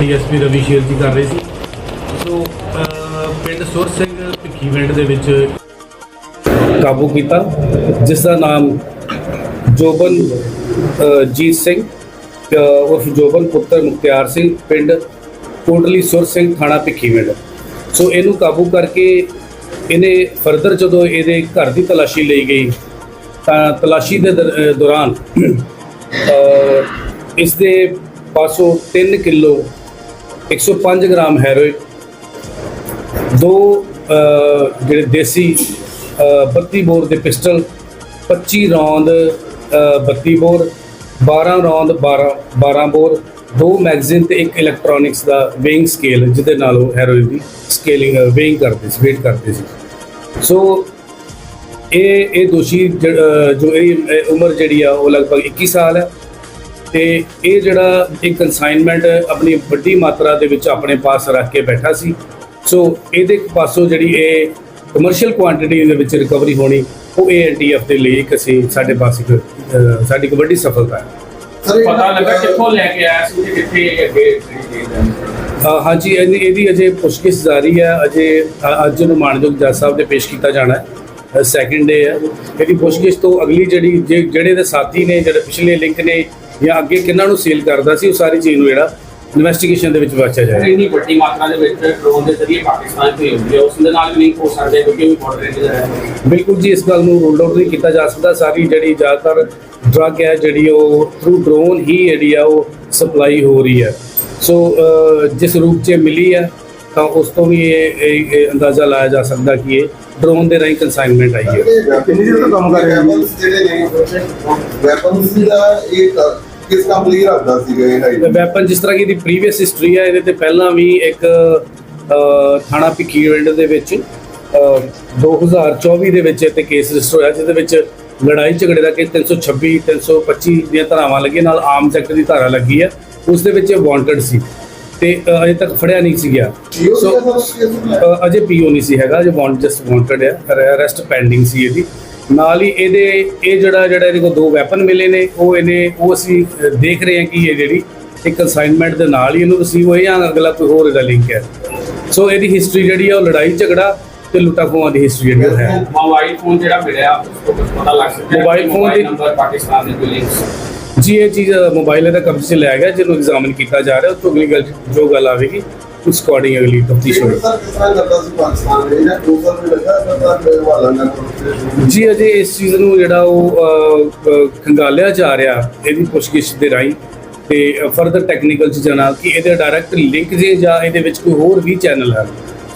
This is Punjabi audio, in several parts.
ਡੀਐਸਪੀ ਰਵੀ ਸ਼ੇਰ ਜੀ ਕਰ ਰਹੇ ਸੀ। ਸੋ ਪਿੰਡ ਸੁਰ ਸਿੰਘ ਭਿੱਖੀ ਪਿੰਡ ਦੇ ਵਿੱਚ ਕਾਬੂ ਕੀਤਾ ਜਿਸ ਦਾ ਨਾਮ ਜੋਬਨ ਅਹ, ਜੀਤ ਸਿੰਘ ਅਹ, ਉਰਫ ਜੋਬਨ ਪੁੱਤਰ ਮੁਖਤਿਆਰ ਸਿੰਘ ਪਿੰਡ ਕੋਟਲੀ ਸੁਰ ਸਿੰਘ ਥਾਣਾ ਭਿੱਖੀ ਪਿੰਡ। ਸੋ ਇਹਨੂੰ ਕਾਬੂ ਕਰਕੇ ਇਹਨੇ ਫਰਦਰ ਜਦੋਂ ਇਹਦੇ ਘਰ ਦੀ ਤਲਾਸ਼ੀ ਲਈ ਗਈ ਤਾਂ ਤਲਾਸ਼ੀ ਦੇ ਦੌਰਾਨ ਇਸ ਦੇ ਪਾਸੋਂ 3 ਕਿਲੋ 105 ਗ੍ਰਾਮ ਹੈਰੋਇਨ ਦੋ ਜਿਹੜੇ ਦੇਸੀ ਅਹ, 32 ਬੋਰ ਦੇ ਪਿਸਟਲ 25 ਰੌਂਦ ਅਹ, 32 ਬੋਰ 12 ਰੌਂਦ 12 12 ਬੋਰ ਦੋ ਮੈਗਜ਼ੀਨ ਤੇ ਇੱਕ ਇਲੈਕਟ੍ਰੋਨਿਕਸ ਦਾ ਵੇਇੰਗ ਸਕੇਲ ਜਿਹਦੇ ਨਾਲ ਉਹ ਹੈਰੋਇਨ ਦੀ ਸਕੇਲਿੰਗ ਵੇਇੰਗ ਕਰਦੇ ਸੀ ਵੇਟ ਕਰਦੇ ਸੀ। ਸੋ ਇਹ ਇਹ ਦੋਸ਼ੀ ਜ- ਜੋ ਇਹ ਉਮਰ ਜਿਹੜੀ ਆ ਉਹ ਲਗਭਗ 21 ਸਾਲ ਹੈ। ਤੇ ਇਹ ਜਿਹੜਾ ਇੱਕ ਕਨਸਾਈਨਮੈਂਟ ਆਪਣੀ ਵੱਡੀ ਮਾਤਰਾ ਦੇ ਵਿੱਚ ਆਪਣੇ ਪਾਸ ਰੱਖ ਕੇ ਬੈਠਾ ਸੀ। ਸੋ ਇਹਦੇ ਪਾਸੋਂ ਜਿਹੜੀ ਇਹ ਕਮਰਸ਼ੀਅਲ ਕੁਆਂਟੀਟੀ ਦੇ ਵਿੱਚ ਰਿਕਵਰੀ ਹੋਣੀ ਉਹ ਏਐਨਟੀਐਫ ਦੇ ਲਈ ਇੱਕ ਅਸੀਂ ਸਾਡੇ ਪਾਸ ਇੱਕ ਸਾਡੀ ਇੱਕ ਵੱਡੀ ਸਫਲਤਾ ਹੈ। ਪਤਾ ਲੱਗਾ ਕਿੱਥੋਂ ਲੈ ਕੇ ਆਇਆ ਸੀ ਕਿੱਥੇ ਅੱਗੇ ਹਾਂਜੀ ਇਹਦੀ ਇਹਦੀ ਅਜੇ ਪੁੱਛਗਿੱਛ ਜਾਰੀ ਹੈ। ਅਜੇ ਅੱਜ ਨੂੰ ਮਾਨਯੋਗ ਜੱਜ ਸਾਹਿਬ ਦੇ ਪੇਸ਼ ਕੀਤਾ ਜਾਣਾ ਹੈ। ਸੈਕਿੰਡ ਡੇ ਹੈ। ਇਹਦੀ ਪੁੱਛਗਿੱਛ ਤੋਂ ਅਗਲੀ ਜਿਹੜੀ ਜੇ- ਜਿਹੜੇ ਦੇ ਸਾਥੀ ਨੇ ਜਿਹੜੇ ਪਿਛਲੇ ਲਿੰਕ ਨੇ ਜਾਂ ਅੱਗੇ ਕਿਹਨਾਂ ਨੂੰ ਸੇਲ ਕਰਦਾ ਸੀ ਉਹ ਸਾਰੀ ਚੀਜ਼ ਨੂੰ ਜਿਹੜਾ ਇਨਵੈਸਟੀਗੇਸ਼ਨ ਦੇ ਵਿੱਚ ਵਾਚਿਆ ਜਾਏ ਇੰਨੀ ਵੱਡੀ ਮਾਤਰਾ ਦੇ ਵਿੱਚ ਡਰੋਨ ਦੇ ਜ਼ਰੀਏ ਪਾਕਿਸਤਾਨ ਭੇਜ ਹੁੰਦੀ ਹੈ ਉਸ ਦੇ ਨਾਲ ਵੀ ਲਿੰਕ ਹੋ ਸਕਦੇ ਕਿਉਂਕਿ ਉਹ ਵੀ ਬਾਰਡਰ ਏਰੀਆ ਹੈ ਬਿਲਕੁਲ ਜੀ ਇਸ ਗੱਲ ਨੂੰ ਰੋਲ ਆਊਟ ਨਹੀਂ ਕੀਤਾ ਜਾ ਸਕਦਾ। ਸਾਰੀ ਜਿਹੜੀ ਜ਼ਿਆਦਾਤਰ ਡਰੱਗ ਹੈ ਜਿਹੜੀ ਉਹ ਥਰੂ ਡਰੋਨ ਹੀ ਜਿਹੜੀ ਆ ਉਹ ਸਪਲਾਈ ਹੋ ਰਹੀ ਹੈ। ਸੋ ਜਿਸ ਰੂਪ 'ਚ ਮਿਲੀ ਹੈ ਤਾਂ ਉਸ ਤੋਂ ਵੀ ਇਹ ਅੰਦਾਜ਼ਾ ਲਾਇਆ ਜਾ ਸਕਦਾ ਕਿ ਇਹ ਡਰੋਨ ਦੇ ਰਾਹੀਂ ਕਨਸਾਈਨਮੈਂਟ ਆਈ ਹੈ। ਕਿੰਨੀ ਦੇਰ ਤੋਂ ਕੰਮ ਕਰ ਰਹੇ ਹੋ? ਵੈਪਨਸ ਜਿਹੜੇ ਨੇ ਵੈਪਨਸ ਦਾ ਇਹ ਕਿਸ ਕੰਪਨੀ ਰੱਖਦਾ ਸੀਗਾ ਇਹ ਹਾਈ ਵੈਪਨ ਜਿਸ ਤਰ੍ਹਾਂ ਕਿ ਇਹਦੀ ਪ੍ਰੀਵੀਅਸ ਹਿਸਟਰੀ ਹੈ ਇਹਦੇ ਤੇ ਪਹਿਲਾਂ ਵੀ ਇੱਕ ਥਾਣਾ ਭਿੱਖੀਵਿੰਡ ਦੇ ਵਿੱਚ ਅਹ, 2024 ਦੇ ਵਿੱਚ ਇਹ ਤੇ ਕੇਸ ਰਜਿਸਟਰ ਹੋਇਆ ਜਿਹਦੇ ਵਿੱਚ ਲੜਾਈ ਝਗੜੇ ਦਾ ਕੇਸ 326 325 ਦੀਆਂ ਧਾਰਾਵਾਂ ਲੱਗੀਆਂ ਨਾਲ ਆਰਮਸ ਐਕਟ ਦੀ ਧਾਰਾ ਲੱਗੀ ਹੈ ਉਸ ਦੇ ਵਿੱਚ ਵਾਂਟਡ ਸੀ। ਤੇ ਅਜੇ ਤੱਕ ਫੜਿਆ ਨਹੀਂ ਸੀ ਗਿਆ। ਸੋ ਅਜੇ ਪੀਓ ਨਹੀਂ ਸੀ ਹੈਗਾ ਅਜੇ ਵਾਂਟ ਜਸਟ ਵਾਂਟਡ ਹੈ ਅਰੈਸਟ ਪੈਂਡਿੰਗ ਸੀ ਇਹਦੀ। ਨਾਲ ਹੀ ਇਹਦੇ ਇਹ ਜਿਹੜਾ ਜਿਹੜਾ ਇਹਦੇ ਕੋਲ ਦੋ ਵੈਪਨ ਮਿਲੇ ਨੇ ਉਹ ਇਹਨੇ ਉਹ ਅਸੀਂ ਦੇਖ ਰਹੇ ਹਾਂ ਕਿ ਇਹ ਜਿਹੜੀ ਇੱਕ ਕਨਸਾਈਨਮੈਂਟ ਦੇ ਨਾਲ ਹੀ ਇਹਨੂੰ ਰਿਸੀਵ ਹੋਏ ਜਾਂ ਅਗਲਾ ਕੋਈ ਹੋਰ ਇਹਦਾ ਲਿੰਕ ਹੈ। ਸੋ ਇਹਦੀ ਹਿਸਟਰੀ ਜਿਹੜੀ ਹੈ ਉਹ ਲੜਾਈ ਝਗੜਾ ਤੇ ਲੁੱਟਾਂ ਖੋਹਾਂ ਦੀ ਹਿਸਟਰੀ ਜਿਹੜੀ ਹੈ। ਮੋਬਾਈਲ ਫੋਨ ਜਿਹੜਾ ਮਿਲਿਆ ਉਸ ਤੋਂ ਪਤਾ ਲੱਗ ਸਕਦਾ Mobile phone ਦੀ- ਨੰਬਰ ਪਾਕਿਸਤਾਨ ਦੇ ਕੋਈ ਲਿੰਕਸ ਜੀ ਇਹ ਚੀਜ਼ ਮੋਬਾਈਲ ਇਹਦਾ ਕਬਜ਼ੇ ਲਿਆ ਗਿਆ ਜਿਹਨੂੰ ਐਗਜ਼ਾਮਨ ਕੀਤਾ ਜਾ ਰਿਹਾ ਉਸ ਤੋਂ ਅਗਲੀ ਗੱਲ ਜੋ ਗੱਲ ਆਵੇਗੀ। ਉਸ ਅਕੋਰਡਿੰਗ ਅਗਲੀ ਤਫਤੀਸ਼ ਹੋਵੇਗੀ ਸਰ ਕਿਸ ਤਰ੍ਹਾਂ ਕਰਦਾ ਸੀ ਪਾਕਿਸਤਾਨ ਦੇ ਜਾਂ ਅਜੇ ਇਸ ਚੀਜ਼ ਨੂੰ ਜਿਹੜਾ ਉਹ ਖੰਗਾਲਿਆ ਜਾ ਰਿਹਾ ਇਹਦੀ ਪੁੱਛਗਿੱਛ ਦੇ ਰਾਹੀਂ। ਤੇ ਫਰਦਰ ਟੈਕਨੀਕਲ ਚ ਜਾਣਾ ਕਿ ਇਹਦੇ ਡਾਇਰੈਕਟ ਲਿੰਕ ਜੇ ਜਾਂ ਇਹਦੇ ਵਿੱਚ ਕੋਈ ਹੋਰ ਵੀ ਚੈਨਲ ਹੈ।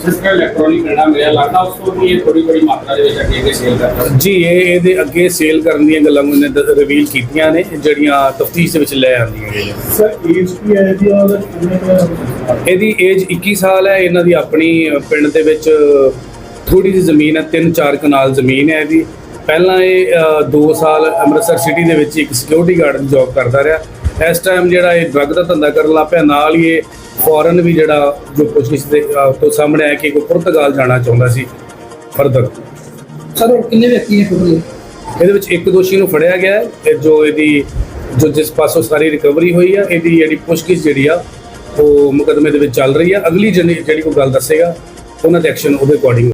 ਸਿਸਟਰ ਇਲੈਕਟ੍ਰੋਨਿਕ ਡਾਟਾ ਮਿਲਿਆ ਲੱਗਦਾ ਉਸ ਤੋਂ ਵੀ ਇਹ ਥੋੜੀ ਬੜੀ ਮਾਤਰਾ ਦੇ ਵਿੱਚ ਅੱਗੇ ਅੱਗੇ ਸੇਲ ਕਰਦਾ ਜੀ ਇਹ ਇਹਦੇ ਅੱਗੇ ਸੇਲ ਕਰਨ ਦੀਆਂ ਗੱਲਾਂ ਉਹਨੇ ਰਿਵੀਲ ਕੀਤੀਆਂ ਨੇ ਜਿਹੜੀਆਂ ਤਫਤੀਸ਼ ਦੇ ਵਿੱਚ ਲੈ ਆਉਂਦੀਆਂ ਗਈਆਂ ਸਰ ਏਜ ਕੀ ਹੈ ਇਹਦੀ ਔਰ ਕਿੰਨੇ ਕੁ- ਇਹਦੀ ਏਜ 21 ਸਾਲ ਹੈ ਇਹਨਾਂ ਦੀ ਆਪਣੀ ਪਿੰਡ ਦੇ ਵਿੱਚ ਥੋੜੀ ਜਿਹੀ ਜ਼ਮੀਨ ਹੈ 3-4 ਕਨਾਲ ਜ਼ਮੀਨ ਹੈ ਇਹਦੀ। ਪਹਿਲਾਂ ਇਹ 2 ਸਾਲ ਅੰਮ੍ਰਿਤਸਰ ਸਿਟੀ ਦੇ ਵਿੱਚ ਇੱਕ ਸਿਕਿਉਰਿਟੀ ਗਾਰਡ ਦੀ ਜੌਬ ਕਰਦਾ ਰਿਹਾ। ਇਸ ਟਾਈਮ ਜਿਹੜਾ ਇਹ ਡਰੱਗ ਦਾ ਧੰਦਾ ਕਰਨ ਲੱਗ ਪਿਆ ਨਾਲ ਹੀ ਇਹ ਫੋਰਨ ਵੀ ਜਿਹੜਾ ਜੋ ਪੁੱਛਗਿੱਛ ਦੇ ਤੋਂ ਸਾਹਮਣੇ ਆਇਆ ਕਿ ਉਹ ਪੁਰਤਗਾਲ ਜਾਣਾ ਚਾਹੁੰਦਾ ਸੀ। ਫਰਦਰ ਸਰ ਕਿੰਨੇ ਵਿਅਕਤੀ ਨੇ ਟੋਟਲ ਇਹਦੇ ਵਿੱਚ ਇੱਕ ਦੋਸ਼ੀ ਨੂੰ ਫੜਿਆ ਗਿਆ ਹੈ ਜੋ ਇਹਦੀ ਜੋ ਜਿਸ ਪਾਸੋਂ ਸਾਰੀ ਰਿਕਵਰੀ ਹੋਈ ਆ ਇਹਦੀ ਜਿਹੜੀ ਪੁੱਛਗਿੱਛ ਜਿਹੜੀ ਆ ਉਹ ਮੁਕਦਮੇ ਦੇ ਵਿੱਚ ਚੱਲ ਰਹੀ ਹੈ। ਅਗਲੀ ਜਿਹੜੀ ਜਿਹੜੀ ਕੋਈ ਗੱਲ ਦੱਸੇਗਾ, ਉਹਨਾਂ ਦੇ ਐਕਸ਼ਨ ਉਹਦੇ ਅਕੋਰਡਿੰਗ